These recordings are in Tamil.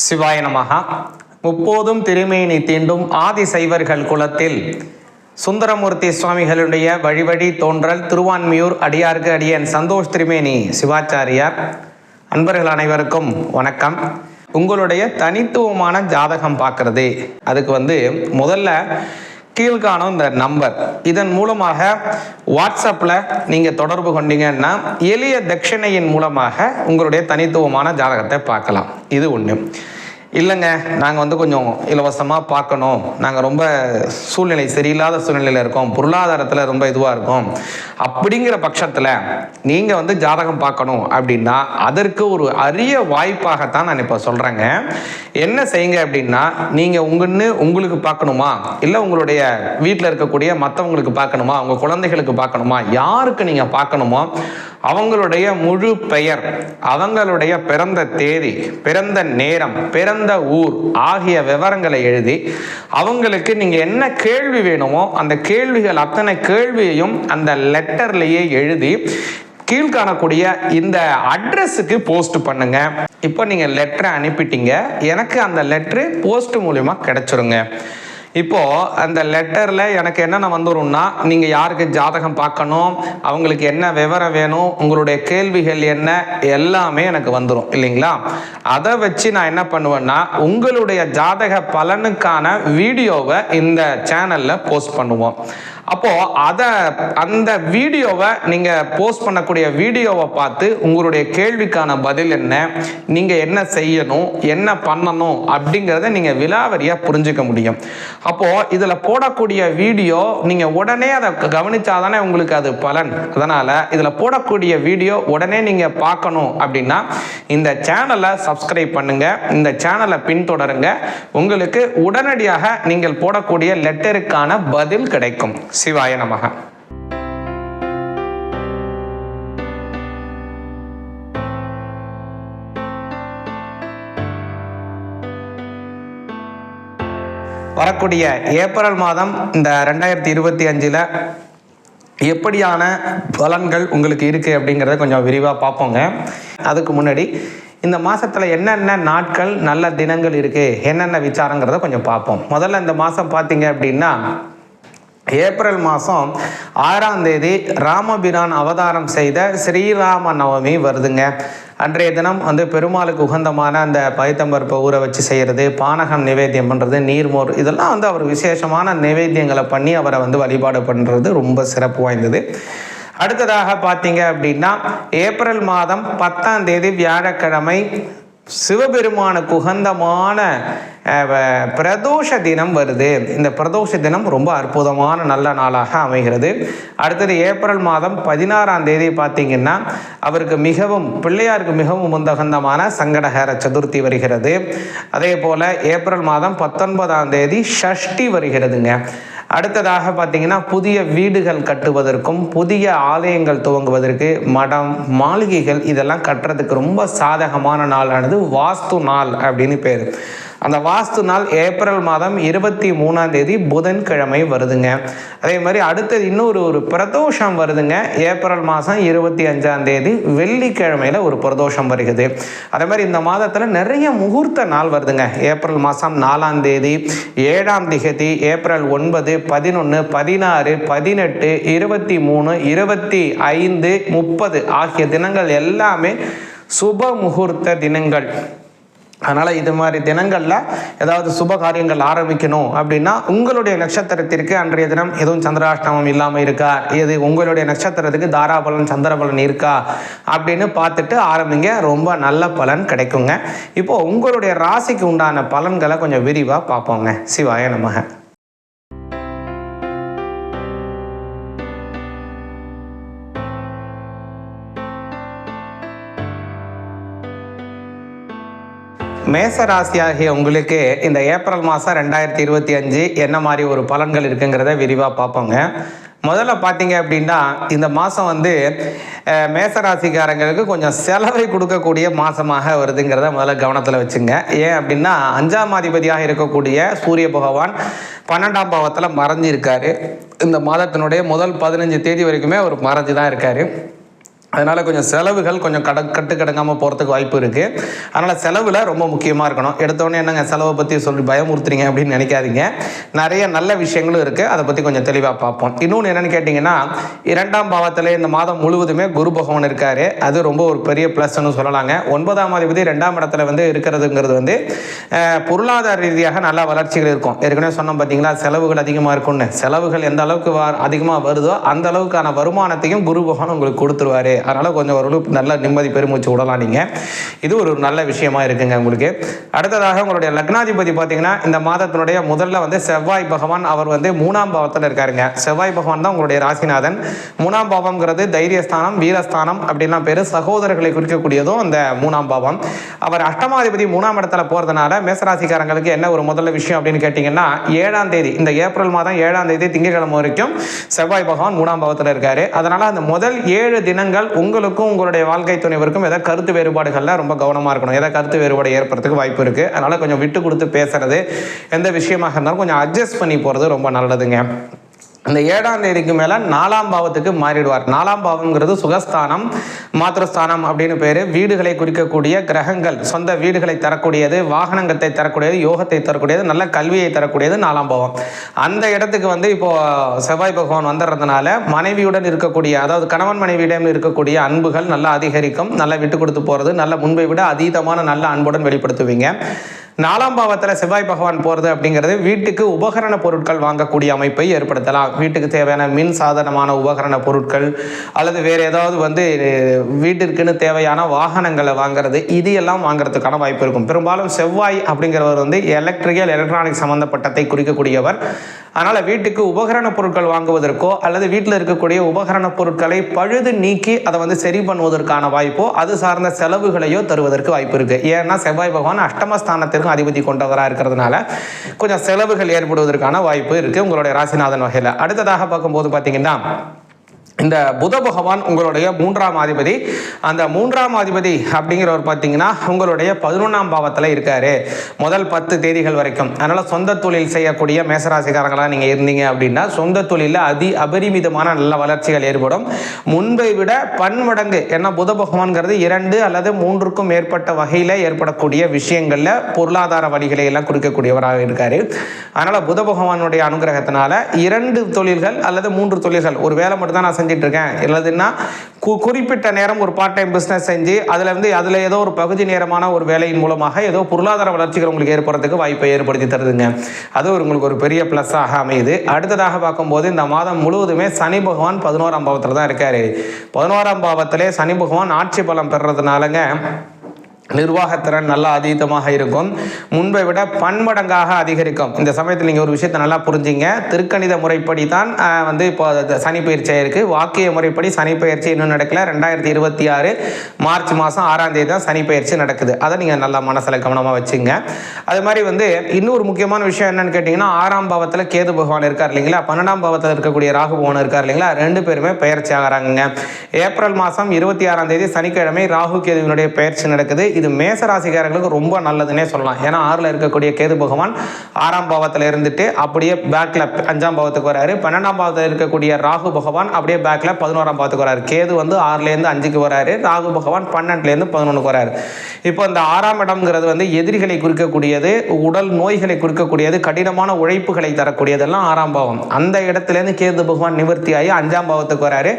சிவாய நமகா முப்போதும் திருமேனி தீண்டும் ஆதி சைவர்கள் குலத்தில் சுந்தரமூர்த்தி சுவாமிகளுடைய வழிவழி தோன்றல் திருவான்மியூர் அடியார்க்கு அடியன் சந்தோஷ் திருமேனி சிவாச்சாரியார். அன்பர்கள் அனைவருக்கும் வணக்கம். உங்களுடைய தனித்துவமான ஜாதகம் பார்க்கறது. அதுக்கு வந்து முதல்ல கீழ்காணும் இந்த நம்பர் இதன் மூலமாக வாட்ஸ்அப்பில் நீங்கள் தொடர்பு கொண்டீங்கன்னா எளிய தட்சிணையின் மூலமாக உங்களுடைய தனித்துவமான ஜாதகத்தை பார்க்கலாம். இது ஒன்று இல்லைங்க நாங்கள் வந்து கொஞ்சம் இலவசமாக பார்க்கணும். நாங்கள் ரொம்ப சூழ்நிலை சரியில்லாத சூழ்நிலையில் இருக்கோம். பொருளாதாரத்தில் ரொம்ப இதுவாக இருக்கும். அப்படிங்கிற பட்சத்தில் நீங்கள் வந்து ஜாதகம் பார்க்கணும் அப்படின்னா அதற்கு ஒரு அரிய வாய்ப்பாகத்தான் நான் இப்போ சொல்கிறேங்க என்ன செய்யுங்க அப்படின்னா நீங்கள் உங்கன்னு உங்களுக்கு பார்க்கணுமா? இல்லை உங்களுடைய வீட்டில் இருக்கக்கூடிய மற்றவங்களுக்கு பார்க்கணுமா? உங்கள் குழந்தைகளுக்கு பார்க்கணுமா? யாருக்கு நீங்கள் பார்க்கணுமோ அவங்களுடைய முழு பெயர் அவங்களுடைய பிறந்த தேதி பிறந்த நேரம் பிறந்த ஊர் ஆகிய விவரங்களை எழுதி அவங்களுக்கு நீங்க என்ன கேள்வி வேணுமோ அந்த கேள்விகள் அத்தனை கேள்வியையும் அந்த லெட்டர்லேயே எழுதி கீழ்காணக்கூடிய இந்த அட்ரஸுக்கு போஸ்ட் பண்ணுங்க. இப்போ நீங்க லெட்டரை அனுப்பிட்டீங்க. எனக்கு அந்த லெட்ரு போஸ்ட் மூலிமா கிடைச்சிருங்க. இப்போ அந்த லெட்டரில் எனக்கு என்னென்ன வந்துரும்னா நீங்கள் யாருக்கு ஜாதகம் பார்க்கணும் அவங்களுக்கு என்ன விவரம் வேணும் உங்களுடைய கேள்விகள் என்ன எல்லாமே எனக்கு வந்துடும் இல்லைங்களா? அதை வச்சு நான் என்ன பண்ணுவேன்னா உங்களுடைய ஜாதக பலனுக்கான வீடியோவை இந்த சேனலில் போஸ்ட் பண்ணுவோம். அப்போ அதை அந்த வீடியோவை நீங்க போஸ்ட் பண்ணக்கூடிய வீடியோவை பார்த்து உங்களுடைய கேள்விக்கான பதில் என்ன நீங்க என்ன செய்யணும் என்ன பண்ணணும் அப்படிங்கிறத நீங்க விலாவரியா புரிஞ்சுக்க முடியும். அப்போ இதுல போடக்கூடிய வீடியோ நீங்க உடனே அதை கவனிச்சாதானே உங்களுக்கு அது பலன். அதனால இதுல போடக்கூடிய வீடியோ உடனே நீங்க பார்க்கணும் அப்படின்னா இந்த சேனலை சப்ஸ்கிரைப் பண்ணுங்க இந்த சேனலை பின்தொடருங்க. உங்களுக்கு உடனடியாக நீங்கள் போடக்கூடிய லெட்டருக்கான பதில் கிடைக்கும். சிவாய நமக வரக்கூடிய ஏப்ரல் மாதம் இந்த ரெண்டாயிரத்தி இருபத்தி அஞ்சில் எப்படியான பலன்கள் உங்களுக்கு இருக்குது அப்படிங்கிறத கொஞ்சம் விரிவாக பார்ப்போங்க. அதுக்கு முன்னாடி இந்த மாதத்தில் என்னென்ன நாட்கள் நல்ல தினங்கள் இருக்குது என்னென்ன விசாரங்கிறத கொஞ்சம் பார்ப்போம். முதல்ல இந்த மாதம் பார்த்தீங்க அப்படின்னா ஏப்ரல் மாதம் ஆறாம் தேதி ராமபிரான் அவதாரம் செய்த ஸ்ரீராம நவமி வருதுங்க. அன்றைய தினம் வந்து பெருமாளுக்கு உகந்தமான அந்த பைத்தம்பருப்பை ஊற வச்சு செய்கிறது பானகம் நிவேத்தியம் பண்ணுறது நீர்மோர் இதெல்லாம் வந்து அவர் விசேஷமான நிவேத்தியங்களை பண்ணி அவரை வந்து வழிபாடு பண்ணுறது ரொம்ப சிறப்பு வாய்ந்தது. அடுத்ததாக பார்த்தீங்க அப்படின்னா ஏப்ரல் மாதம் பத்தாம் தேதி வியாழக்கிழமை சிவபெருமானுக்கு உகந்தமான வ- பிரதோஷ தினம் வருது. இந்த பிரதோஷ தினம் ரொம்ப அற்புதமான நல்ல நாளாக அமைகிறது. அடுத்தது ஏப்ரல் மாதம் பதினாறாம் தேதி பார்த்தீங்கன்னா அவருக்கு மிகவும் பிள்ளையாருக்கு மிகவும் உந்தகந்தமான சங்கடஹர சதுர்த்தி வருகிறது. அதே போல் ஏப்ரல் மாதம் பத்தொன்பதாம் தேதி ஷஷ்டி வருகிறதுங்க. அடுத்ததாக பார்த்தீங்கன்னா புதிய வீடுகள் கட்டுவதற்கும் புதிய ஆலயங்கள் துவங்குவதற்கு மடம் மாளிகைகள் இதெல்லாம் கட்டுறதுக்கு ரொம்ப சாதகமான நாளானது வாஸ்து நாள் அப்படின்னு பேர். அந்த வாஸ்து நாள் ஏப்ரல் மாதம் இருபத்தி மூணாம் தேதி புதன்கிழமை வருதுங்க. அதே மாதிரி அடுத்தது இன்னொரு ஒரு பிரதோஷம் வருதுங்க. ஏப்ரல் மாதம் இருபத்தி அஞ்சாம் தேதி வெள்ளிக்கிழமையில் ஒரு பிரதோஷம் வருகிறது. அதே மாதிரி இந்த மாதத்தில் நிறைய முகூர்த்த நாள் வருதுங்க. ஏப்ரல் மாதம் நாலாம் தேதி ஏழாம் திகதி ஏப்ரல் ஒன்பது பதினொன்று பதினாறு பதினெட்டு இருபத்தி மூணு இருபத்தி ஐந்து முப்பது ஆகிய தினங்கள் எல்லாமே சுப முகூர்த்த தினங்கள். அதனால் இது மாதிரி தினங்களில் ஏதாவது சுப காரியங்கள் ஆரம்பிக்கணும் அப்படின்னா உங்களுடைய நட்சத்திரத்திற்கு அன்றைய தினம் எதுவும் சந்திராஷ்டமம் இல்லாமல் இருக்கா? இது உங்களுடைய நட்சத்திரத்துக்கு தாராபலன் சந்திரபலன் இருக்கா? அப்படின்னு பார்த்துட்டு ஆரம்பிங்க. ரொம்ப நல்ல பலன் கிடைக்குங்க. இப்போ உங்களுடைய ராசிக்கு உண்டான பலன்களை கொஞ்சம் விரிவாக பார்ப்போங்க. சிவாய நமக. மேச ராசியாகிய உங்களுக்கு இந்த ஏப்ரல் மாதம் ரெண்டாயிரத்தி இருபத்தி அஞ்சு என்ன மாதிரி ஒரு பலன்கள் இருக்குங்கிறத விரிவாக பார்ப்போங்க. முதல்ல பார்த்தீங்க அப்படின்னா இந்த மாதம் வந்து மேசராசிக்காரங்களுக்கு மேச ராசிக்காரங்களுக்கு கொஞ்சம் செலவை கொடுக்கக்கூடிய மாதமாக வருதுங்கிறத முதல்ல கவனத்தில் வச்சுங்க. ஏன் அப்படின்னா அஞ்சாம் அதிபதியாக இருக்கக்கூடிய சூரிய பகவான் பன்னெண்டாம் பாவத்தில் மறைஞ்சிருக்காரு. இந்த மாதத்தினுடைய முதல் பதினஞ்சு தேதி வரைக்குமே அவர் மறைஞ்சு தான் இருக்காரு. அதனால் கொஞ்சம் செலவுகள் கொஞ்சம் கட கட்டு கடங்காமல் போகிறதுக்கு வாய்ப்பு இருக்குது அதனால் செலவில் ரொம்ப முக்கியமாக இருக்கணும். எடுத்தோடனே என்னங்க செலவை பற்றி சொல்லி பயமுறுத்துறீங்க அப்படின்னு நினைக்காதீங்க. நிறைய நல்ல விஷயங்களும் இருக்குது அதை பற்றி கொஞ்சம் தெளிவாக பார்ப்போம். இன்னொன்று என்னென்னு கேட்டிங்கன்னா இரண்டாம் பாவத்தில் இந்த மாதம் முழுவதுமே குரு பகவான் இருக்கார். அது ரொம்ப ஒரு பெரிய ப்ளஸ்ன்னு சொல்லலாங்க. ஒன்பதாம் அதிபதி ரெண்டாம் இடத்துல வந்து இருக்கிறதுங்கிறது வந்து பொருளாதார ரீதியாக நல்ல வளர்ச்சிகள் இருக்கும். ஏற்கனவே சொன்னோம் பார்த்தீங்களா செலவுகள் அதிகமாக இருக்கும்னு. செலவுகள் எந்த அளவுக்கு வ அதிகமாக வருதோ அந்த அளவுக்கான வருமானத்தையும் குரு பகவான் உங்களுக்கு கொடுத்துருவாரு. அதனால் கொஞ்சம் ஒரு நல்ல நிம்மதி பெருமூச்சு விடலாம் நீங்கள் இது ஒரு நல்ல விஷயமா இருக்குங்க உங்களுக்கு. அடுத்ததாக உங்களுடைய லக்னாதிபதி பார்த்தீங்கன்னா இந்த மாதத்தினுடைய முதல்ல வந்து செவ்வாய் பகவான் அவர் வந்து மூணாம் பாவத்தில் இருக்காருங்க. செவ்வாய் பகவான் தான் உங்களுடைய ராசிநாதன். மூணாம் பாவம்ங்கிறது தைரியஸ்தானம் வீரஸ்தானம் அப்படின்லாம் பேர் சகோதரர்களை குறிக்கக்கூடியதும் அந்த மூணாம் பாவம். அவர் அஷ்டமாதிபதி மூணாம் இடத்துல போகிறதுனால மேசராசிக்காரங்களுக்கு என்ன ஒரு முதல்ல விஷயம் அப்படின்னு கேட்டிங்கன்னா ஏழாம் தேதி இந்த ஏப்ரல் மாதம் ஏழாம் தேதி திங்கட்கிழமை வரைக்கும் செவ்வாய் பகவான் மூணாம் பாவத்தில் இருக்காரு. அதனால் அந்த முதல் ஏழு தினங்கள் உங்களுக்கும் உங்களுடைய வாழ்க்கை துணைவருக்கும் ஏதாவது கருத்து வேறுபாடுகளில் ரொம்ப கவனமாக இருக்கணும். ஏதாவது கருத்து வேறுபாடு ஏற்படுறதுக்கு வாய்ப்பு இருக்குது அதனால் கொஞ்சம் விட்டு கொடுத்து பேசுறது எந்த விஷயமாக இருந்தாலும் கொஞ்சம் அட்ஜஸ்ட் பண்ணி போகிறது ரொம்ப நல்லதுங்க. இந்த ஏழாம் தேதிக்கு மேலே நாலாம் பாவத்துக்கு மாறிடுவார். நாலாம் பாவம்ங்கிறது சுகஸ்தானம் மாத்திரஸ்தானம் அப்படின்னு பேர். வீடுகளை குறிக்கக்கூடிய கிரகங்கள் சொந்த வீடுகளை தரக்கூடியது வாகனங்கத்தை தரக்கூடியது யோகத்தை தரக்கூடியது நல்ல கல்வியை தரக்கூடியது நாலாம் பாவம். அந்த இடத்துக்கு வந்து இப்போ செவ்வாய் பகவான் வந்துடுறதுனால மனைவியுடன் இருக்கக்கூடிய அதாவது கணவன் மனைவியிடம் இருக்கக்கூடிய அன்புகள் நல்லா அதிகரிக்கும். நல்லா விட்டு கொடுத்து போகிறது நல்ல முன்பை விட அதீதமான நல்ல அன்புடன் வெளிப்படுத்துவீங்க. நாலாம் பாவத்தில் செவ்வாய் பகவான் போகிறது அப்படிங்கிறது வீட்டுக்கு உபகரண பொருட்கள் வாங்கக்கூடிய அமைப்பை ஏற்படுத்தலாம். வீட்டுக்கு தேவையான மின் சாதனமான உபகரண பொருட்கள் அல்லது வேறு ஏதாவது வந்து வீட்டிற்குன்னு தேவையான வாகனங்களை வாங்குறது இது எல்லாம் வாங்குறதுக்கான வாய்ப்பு இருக்கும். பெரும்பாலும் செவ்வாய் அப்படிங்கிறவர் வந்து எலக்ட்ரிக்கல் எலக்ட்ரானிக் சம்மந்தப்பட்டத்தை குறிக்கக்கூடியவர். அதனால் வீட்டுக்கு உபகரண பொருட்கள் வாங்குவதற்கோ அல்லது வீட்டில் இருக்கக்கூடிய உபகரண பொருட்களை பழுது நீக்கி அதை வந்து சரி பண்ணுவதற்கான வாய்ப்போ அது சார்ந்த செலவுகளையோ தருவதற்கு வாய்ப்பு இருக்குது ஏன்னா செவ்வாய் பகவான் அஷ்டமஸ்தானத்திற்கும் அதிபதி கொண்டவராக இருக்கிறதுனால கொஞ்சம் செலவுகள் ஏற்படுவதற்கான வாய்ப்பு இருக்குது உங்களுடைய ராசிநாதன் வகையில். அடுத்ததாக பார்க்கும்போது பார்த்தீங்கன்னா இந்த புத பகவான் உங்களுடைய மூன்றாம் அதிபதி அந்த மூன்றாம் அதிபதி அப்படிங்கிறவர் பார்த்தீங்கன்னா உங்களுடைய பதினொன்றாம் பாவத்தில் இருக்காரு. முதல் பத்து தேதிகள் வரைக்கும். அதனால் சொந்த தொழில் செய்யக்கூடிய மேசராசிக்காரங்களாக நீங்கள் இருந்தீங்க அப்படின்னா சொந்த தொழிலில் அதி அபரிமிதமான நல்ல வளர்ச்சிகள் ஏற்படும். முன்பை விட பன்மடங்கு ஏன்னா புத பகவான்கிறது இரண்டு அல்லது மூன்றுக்கும் மேற்பட்ட வகையில் ஏற்படக்கூடிய விஷயங்களில் பொருளாதார வழிகளை எல்லாம் குறிக்கக்கூடியவராக இருக்காரு. அதனால் புத பகவானுடைய அனுகிரகத்தினால இரண்டு தொழில்கள் அல்லது மூன்று தொழில்கள் ஒரு வேலை மட்டும் தான் நான் செஞ்சுட்டு இருக்கேன் இல்லதுன்னா கு குறிப்பிட்ட நேரம் ஒரு பார்ட் டைம் பிஸ்னஸ் செஞ்சு அதில் வந்து அதில் ஏதோ ஒரு பகுதி நேரமான ஒரு வேலையின் மூலமாக ஏதோ பொருளாதார வளர்ச்சிகள் உங்களுக்கு ஏற்படுறதுக்கு வாய்ப்பை ஏற்படுத்தி தருதுங்க. அது ஒரு உங்களுக்கு ஒரு பெரிய ப்ளஸ்ஸாக அமையுது. அடுத்ததாக பார்க்கும்போது இந்த மாதம் முழுவதுமே சனி பகவான் பதினோராம் பாவத்தில் தான் இருக்காரு. பதினோராம் பாவத்திலே சனி பகவான் ஆட்சி பலம் பெறுறதுனாலங்க நிர்வாகத்திறன் நல்லா அதீதமாக இருக்கும். முன்பை விட பன்மடங்காக அதிகரிக்கும். இந்த சமயத்தில் நீங்கள் ஒரு விஷயத்தை நல்லா புரிஞ்சிங்க. திருக்கணித முறைப்படி தான் வந்து இப்போ அது சனி பயிற்சியாக இருக்குது வாக்கிய முறைப்படி சனி பயிற்சி இன்னும் நடக்கல. ரெண்டாயிரத்தி இருபத்தி ஆறு மார்ச் மாதம் ஆறாம் தேதி தான் சனி பயிற்சி நடக்குது. அதை நீங்கள் நல்லா மனசில் கவனமாக வச்சுங்க. அது மாதிரி வந்து இன்னொரு முக்கியமான விஷயம் என்னன்னு கேட்டிங்கன்னா ஆறாம் பாவத்தில் கேது பகவான் இருக்கார் இல்லைங்களா? பன்னெண்டாம் பாவத்தில் இருக்கக்கூடிய ராகு பகவான் இருக்கார் இல்லைங்களா? ரெண்டு பேருமே பயிற்சி ஆகிறாங்க ஏப்ரல் மாதம் இருபத்தி ஆறாம் தேதி சனிக்கிழமை ராகு கேதுவினுடைய பயிற்சி நடக்குது. இது மேசராசிக்காரர்களுக்கு ரொம்ப நல்லதுன்னே சொல்லலாம். ஏன்னா ஆறில் இருக்கக்கூடிய கேது பகவான் ஆறாம் பாவத்தில் இருந்துட்டு அப்படியே பேக்கில் அஞ்சாம் பாவத்துக்கு வராரு. பன்னெண்டாம் பாவத்தில் இருக்கக்கூடிய ராகு பகவான் அப்படியே பேக்கில் பதினோராம் பாவத்துக்கு வராரு. கேது வந்து ஆறுலேருந்து அஞ்சுக்கு வராரு. ராகு பகவான் பன்னெண்டுலேருந்து பதினொன்றுக்கு வராரு. இப்போ இந்த ஆறாம் இடம்ங்கிறது வந்து எதிரிகளை குறிக்கக்கூடியது உடல் நோய்களை குறிக்கக்கூடியது கடினமான உழைப்புகளை தரக்கூடியதெல்லாம் ஆறாம் பாவம். அந்த இடத்துலேருந்து கேது பகவான் நிவர்த்தி ஆகி அஞ்சாம் பாவத்துக்கு வராரு.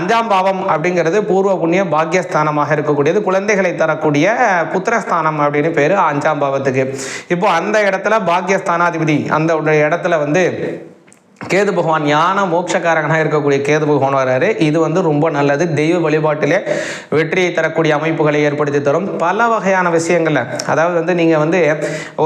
அஞ்சாம் பாவம் அப்படிங்கிறது பூர்வ புண்ணிய பாக்கியஸ்தானமாக இருக்கக்கூடியது. குழந்தைகளை தரக்கூடிய புத்திரஸ்தானம் அப்படின்னு பேர் அஞ்சாம் பாவத்துக்கு. இப்போ அந்த இடத்துல பாக்கியஸ்தானாதிபதி அந்த இடத்துல வந்து கேது பகவான் ஞான மோட்சக்காரகனாக இருக்கக்கூடிய கேது பகவான் வராரு. இது வந்து ரொம்ப நல்லது. தெய்வ வழிபாட்டிலே வெற்றியை தரக்கூடிய அமைப்புகளை ஏற்படுத்தி தரும். பல வகையான விஷயங்கள்ல அதாவது வந்து நீங்கள் வந்து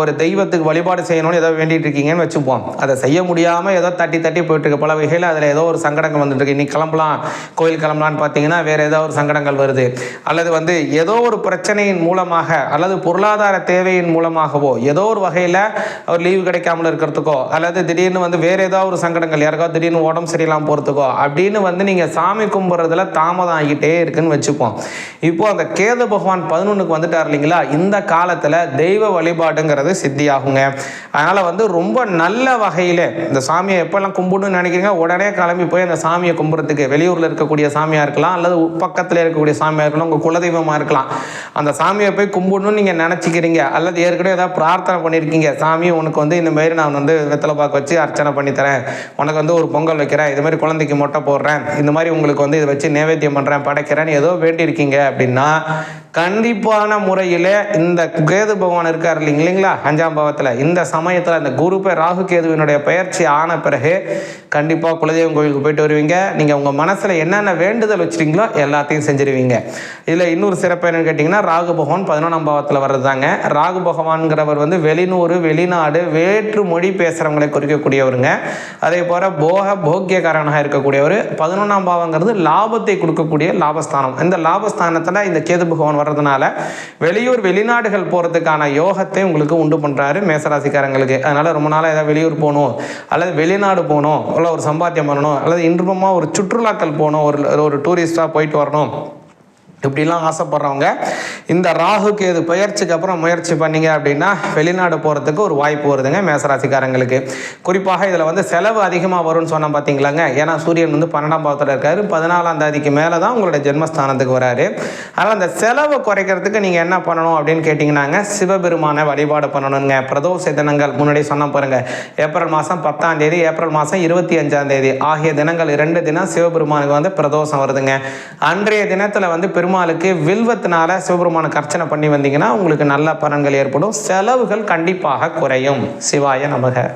ஒரு தெய்வத்துக்கு வழிபாடு செய்யணும்னு ஏதோ வேண்டிட்டு இருக்கீங்கன்னு வச்சுப்போம். அதை செய்ய முடியாமல் ஏதோ தட்டி தட்டி போயிட்டுருக்கு. பல வகையில் அதில் ஏதோ ஒரு சங்கடங்கள் வந்துட்டு இருக்கு இன்னைக்கு கிளம்பலாம் கோயில் கிளம்பலான்னு பார்த்தீங்கன்னா வேற ஏதோ ஒரு சங்கடங்கள் வருது. அல்லது வந்து ஏதோ ஒரு பிரச்சனையின் மூலமாக அல்லது பொருளாதார தேவையின் மூலமாகவோ ஏதோ ஒரு வகையில் ஒரு லீவு கிடைக்காமல் இருக்கிறதுக்கோ அல்லது திடீர்னு வந்து வேற ஏதோ ஒரு சங்கடங்கள் யாருக்கோ திடீர்னு உடம்பு சரியில்லாமல் போகிறதுக்கோ அப்படின்னு வந்து நீங்கள் சாமி கும்பிட்றதுல தாமதம் ஆகிட்டே இருக்குன்னு வச்சுப்போம். இப்போது அந்த கேது பகவான் பதினொன்றுக்கு வந்துட்டார் இல்லைங்களா? இந்த காலத்தில் தெய்வ வழிபாடுங்கிறது சித்தியாகுங்க. அதனால் வந்து ரொம்ப நல்ல வகையில் இந்த சாமியை எப்போல்லாம் கும்பிடுன்னு நினைக்கிறீங்க? உடனே கிளம்பி போய் அந்த சாமியை கும்பிட்றதுக்கு வெளியூரில் இருக்கக்கூடிய சாமியாக இருக்கலாம் அல்லது பக்கத்தில் இருக்கக்கூடிய சாமியாக இருக்கலாம் உங்கள் குலதெய்வமாக இருக்கலாம். அந்த சாமியை போய் கும்பிடணும்னு நீங்கள் நினச்சிக்கிறீங்க அல்லது ஏற்கனவே ஏதாவது பிரார்த்தனை பண்ணியிருக்கீங்க சாமி உனக்கு வந்து இந்த மாதிரி நான் வந்து வெத்தலை பாக்கு வச்சு அர்ச்சனை பண்ணி தரேன் உனக்கு வந்து ஒரு பொங்கல் வைக்கிறேன் இது மாதிரி குழந்தைக்கு மொட்டை போடுறேன் இந்த மாதிரி உங்களுக்கு வந்து இதை வச்சு நேவேத்தியம் பண்ணுறேன் படைக்கிறேன்னு ஏதோ வேண்டியிருக்கீங்க அப்படின்னா கண்டிப்பான முறையில் இந்த கேது பகவான் இருக்கார் இல்லைங்க இல்லைங்களா? அஞ்சாம் பாவத்தில். இந்த சமயத்தில் அந்த குரு பேர் ராகு கேதுவினுடைய பயிற்சி ஆன பிறகு கண்டிப்பாக குலதெய்வம் கோயிலுக்கு போயிட்டு வருவீங்க. நீங்கள் உங்கள் மனசில் என்னென்ன வேண்டுதல் வச்சுட்டீங்களோ எல்லாத்தையும் செஞ்சிருவீங்க. இதில் இன்னொரு சிறப்பு என்னன்னு கேட்டிங்கன்னா ராகு பகவான் பதினொன்றாம் பாவத்தில் வர்றதாங்க ராகு பகவான்கிறவர் வந்து வெளிநூறு வெளிநாடு வேற்று மொழி பேசுகிறவங்களை குறிக்கக்கூடியவருங்க. அதே போல் போக போக்கியக்காரனாக இருக்கக்கூடியவர். பதினொன்றாம் பாவங்கிறது லாபத்தை கொடுக்கக்கூடிய லாபஸ்தானம். இந்த லாபஸ்தானத்தில் இந்த கேது பகவான் வர்றதுனால வெளியூர் வெளிநாடுகள் போகிறதுக்கான யோகத்தை உங்களுக்கு உண்டு பண்ணுறாரு மேசராசிக்காரங்களுக்கு. அதனால் ரொம்ப நாளாக ஏதாவது வெளியூர் போகணும் அல்லது வெளிநாடு போகணும் இல்லை ஒரு சம்பாத்தியம் பண்ணணும் அல்லது இன்பமாக ஒரு சுற்றுலாக்கள் போகணும் ஒரு ஒரு டூரிஸ்ட்டாக போயிட்டு வரணும். இப்படிலாம் ஆசைப்படுறவங்க இந்த ராகு கேது பயிற்சிக்கு அப்புறம் முயற்சி பண்ணீங்க அப்படின்னா வெளிநாடு போகிறதுக்கு ஒரு வாய்ப்பு வருதுங்க மேசராசிக்காரங்களுக்கு. குறிப்பாக இதில் வந்து செலவு அதிகமாக வரும்னு சொன்னால் பார்த்தீங்களாங்க ஏன்னா சூரியன் வந்து பன்னெண்டாம் பாவத்தில் இருக்காரு. பதினாலாம் தேதிக்கு மேலே தான் உங்களோட ஜென்மஸ்தானத்துக்கு வராரு. அதனால் அந்த செலவை குறைக்கிறதுக்கு நீங்கள் என்ன பண்ணணும் அப்படின்னு கேட்டிங்கன்னாங்க சிவபெருமான வழிபாடு பண்ணணுங்க. பிரதோஷ தினங்கள் முன்னாடி சொன்ன பாருங்க. ஏப்ரல் மாதம் பத்தாம் தேதி ஏப்ரல் மாதம் இருபத்தி அஞ்சாம் தேதி ஆகிய தினங்கள் இரண்டு தினம் சிவபெருமானுக்கு வந்து பிரதோஷம் வருதுங்க. அன்றைய தினத்தில் வந்து பெரும் பெருமாளுக்கு வில்வத்தினால சிவபெருமானுக்கு அர்ச்சனை பண்ணி வந்தீங்கன்னா உங்களுக்கு நல்ல பலன்கள் ஏற்படும். செலவுகள் கண்டிப்பாக குறையும். சிவாய நமக.